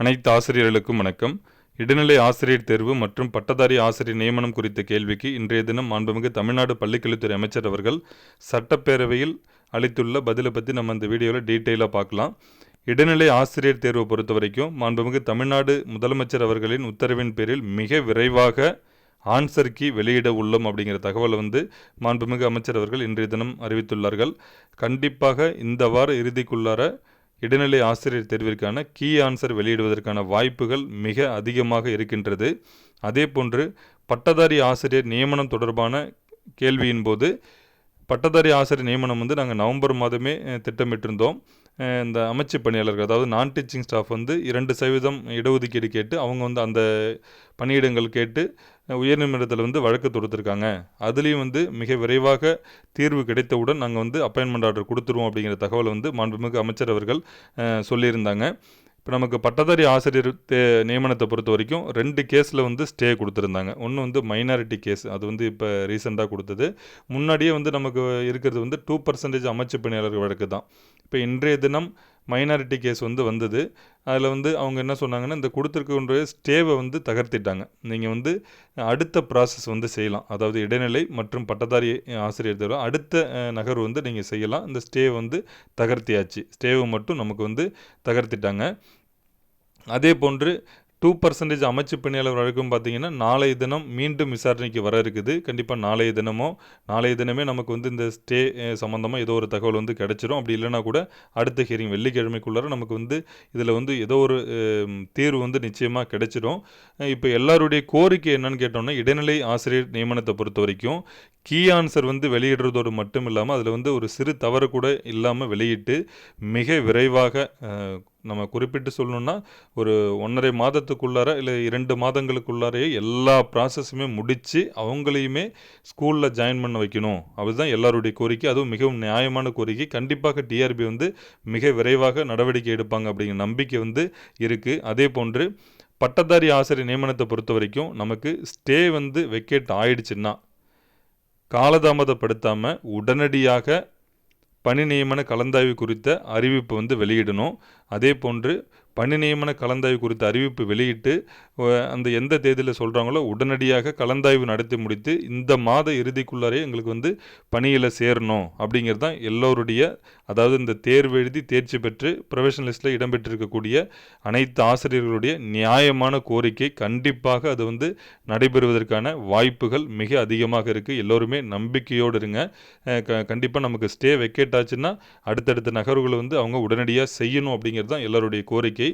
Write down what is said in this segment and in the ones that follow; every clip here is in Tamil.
அனைத்து ஆசிரியர்களுக்கும் வணக்கம். இடைநிலை ஆசிரியர் தேர்வு மற்றும் பட்டதாரி ஆசிரியர் நியமனம் குறித்த கேள்விக்கு இன்றைய தினம் மாண்புமிகு தமிழ்நாடு பள்ளிக்கல்வித்துறை அமைச்சர் அவர்கள் சட்டப்பேரவையில் அளித்துள்ள பதிலை பற்றி நம்ம இந்த வீடியோவில் டீட்டெயிலாக பார்க்கலாம். இடைநிலை ஆசிரியர் தேர்வை பொறுத்த வரைக்கும் மாண்புமிகு தமிழ்நாடு முதலமைச்சர் அவர்களின் உத்தரவின் பேரில் மிக விரைவாக ஆன்சர் கீ வெளியிட உள்ளோம் அப்படிங்கிற தகவலை வந்து மாண்புமிகு அமைச்சர் அவர்கள் இன்றைய தினம் அறிவித்துள்ளார்கள். கண்டிப்பாக இந்த வார இறுதிக்குள்ளார இடைநிலை ஆசிரியர் தேர்விற்கான கீ ஆன்சர் வெளியிடுவதற்கான வாய்ப்புகள் மிக அதிகமாக இருக்கின்றது. அதே போன்று பட்டதாரி ஆசிரியர் நியமனம் தொடர்பான கேள்வியின் போது பட்டதாரி ஆசிரியர் நியமனம் வந்து நாங்கள் நவம்பர் மாதமே திட்டமிட்டிருந்தோம். இந்த அமைச்சு பணியாளர்கள் அதாவது நான் டீச்சிங் ஸ்டாஃப் வந்து இரண்டு சதவீதம் இடஒதுக்கீடு கேட்டு அவங்க வந்து அந்த பணியிடங்கள் கேட்டு உயர்நீதிமன்றத்தில் வந்து வழக்கு தொடுத்திருக்காங்க. அதுலேயும் வந்து மிக விரைவாக தீர்வு கிடைத்தவுடன் நாங்கள் வந்து அப்பாயின்மெண்ட் ஆர்டர் கொடுத்துருவோம் அப்படிங்கிற தகவலை வந்து மாண்புமிகு அமைச்சர் அவர்கள் சொல்லியிருந்தாங்க. இப்போ நமக்கு பட்டதாரி ஆசிரியர் தே நியமனத்தை பொறுத்த வரைக்கும் ரெண்டு கேஸில் வந்து ஸ்டே கொடுத்துருந்தாங்க. ஒன்று வந்து மைனாரிட்டி கேஸ் அது வந்து இப்போ ரீசெண்டாக கொடுத்தது. முன்னாடியே வந்து நமக்கு இருக்கிறது வந்து டூ பர்சன்டேஜ் அமைச்சு பணியாளர்கள் வழக்கு தான். இப்போ இன்றைய தினம் மைனாரிட்டி கேஸ் வந்து வந்தது. அதில் வந்து அவங்க என்ன சொன்னாங்கன்னா இந்த கொடுத்துருக்கின்ற ஸ்டேவை வந்து தகர்த்திட்டாங்க. நீங்கள் வந்து அடுத்த ப்ராசஸ் வந்து செய்யலாம். அதாவது இடைநிலை மற்றும் பட்டதாரி ஆசிரியர் தவிர அடுத்த நகர்வு வந்து நீங்கள் செய்யலாம். இந்த ஸ்டே வந்து தகர்த்தியாச்சு. ஸ்டேவை மட்டும் நமக்கு வந்து தகர்த்திட்டாங்க. அதே போன்று டூ பர்சன்டேஜ் அமைச்சு பணியாளர் வழக்கும் பார்த்தீங்கன்னா நாளைய தினம் மீண்டும் விசாரணைக்கு வர இருக்குது. கண்டிப்பாக நாளைய தினமோ நாளைய தினமே நமக்கு வந்து இந்த ஸ்டே சம்மந்தமாக ஏதோ ஒரு தகவல் வந்து கிடைச்சிரும். அப்படி இல்லைனா கூட அடுத்த ஹியரிங் வெள்ளிக்கிழமைக்குள்ளார நமக்கு வந்து இதில் வந்து ஏதோ ஒரு தீர்வு வந்து நிச்சயமாக கிடைச்சிரும். இப்போ எல்லாருடைய கோரிக்கை என்னன்னு கேட்டோம்னா இடைநிலை ஆசிரியர் நியமனத்தை பொறுத்த வரைக்கும் கீ ஆன்சர் வந்து வெளியிடுறதோடு மட்டும் இல்லாமல் அதில் வந்து ஒரு சிறு தவறு கூட இல்லாமல் வெளியிட்டு மிக விரைவாக நம்ம குறிப்பிட்டு சொல்லணும்னா ஒரு ஒன்றரை மாதத்துக்குள்ளார இல்லை இரண்டு மாதங்களுக்குள்ளாரையே எல்லா ப்ராசஸுமே முடித்து அவங்களையுமே ஸ்கூலில் ஜாயின் பண்ண வைக்கணும். அதுதான் எல்லாருடைய கோரிக்கை. அதுவும் மிகவும் நியாயமான கோரிக்கை. கண்டிப்பாக டிஆர்பி வந்து மிக விரைவாக நடவடிக்கை எடுப்பாங்க அப்படிங்கிற நம்பிக்கை வந்து இருக்குது அதே போன்று பட்டதாரி ஆசிரியர் நியமனத்தை பொறுத்த வரைக்கும் நமக்கு ஸ்டே வந்து வெக்கேட் ஆயிடுச்சுன்னா காலதாமதப்படுத்தாமல் உடனடியாக பணி நியமன கலந்தாய்வு குறித்த அறிவிப்பு வந்து வெளியிடணும். அதே போன்று பணி நியமன கலந்தாய்வு குறித்த அறிவிப்பு வெளியிட்டு அந்த எந்த தேதியில் சொல்கிறாங்களோ உடனடியாக கலந்தாய்வு நடத்தி முடித்து இந்த மாத இறுதிக்குள்ளாரே எங்களுக்கு வந்து பணியில் சேரணும் அப்படிங்கிறது தான் எல்லோருடைய அதாவது இந்த தேர்வு எழுதி தேர்ச்சி பெற்று ப்ரொஃபஷனல் லிஸ்ட்டில் இடம்பெற்றிருக்கக்கூடிய அனைத்து ஆசிரியர்களுடைய நியாயமான கோரிக்கை கண்டிப்பாக அது வந்து நடைபெறுவதற்கான வாய்ப்புகள் மிக அதிகமாக இருக்குது எல்லோருமே நம்பிக்கையோடு இருங்க. கண்டிப்பாக நமக்கு ஸ்டே வெக்கேட் ஆச்சுன்னா அடுத்தடுத்த நகர்வுகளை வந்து அவங்க உடனடியாக செய்யணும் அப்படிங்கிறது தான் எல்லாருடைய கோரிக்கை.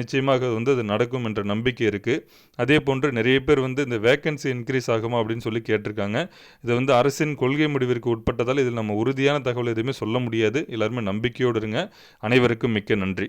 நிச்சயமாக வந்து அது நடக்கும் என்ற நம்பிக்கை இருக்குது அதே போன்று நிறைய பேர் வந்து இந்த வேக்கன்சி இன்க்ரீஸ் ஆகுமா அப்படின்னு சொல்லி கேட்டிருக்காங்க. இது வந்து அரசின் கொள்கை முடிவிற்கு உட்பட்டதால் இதில் நம்ம உறுதியான தகவல் எதுவுமே சொல்ல முடியாது. எல்லாருமே நம்பிக்கையோடு இருங்க. அனைவருக்கும் மிக்க நன்றி.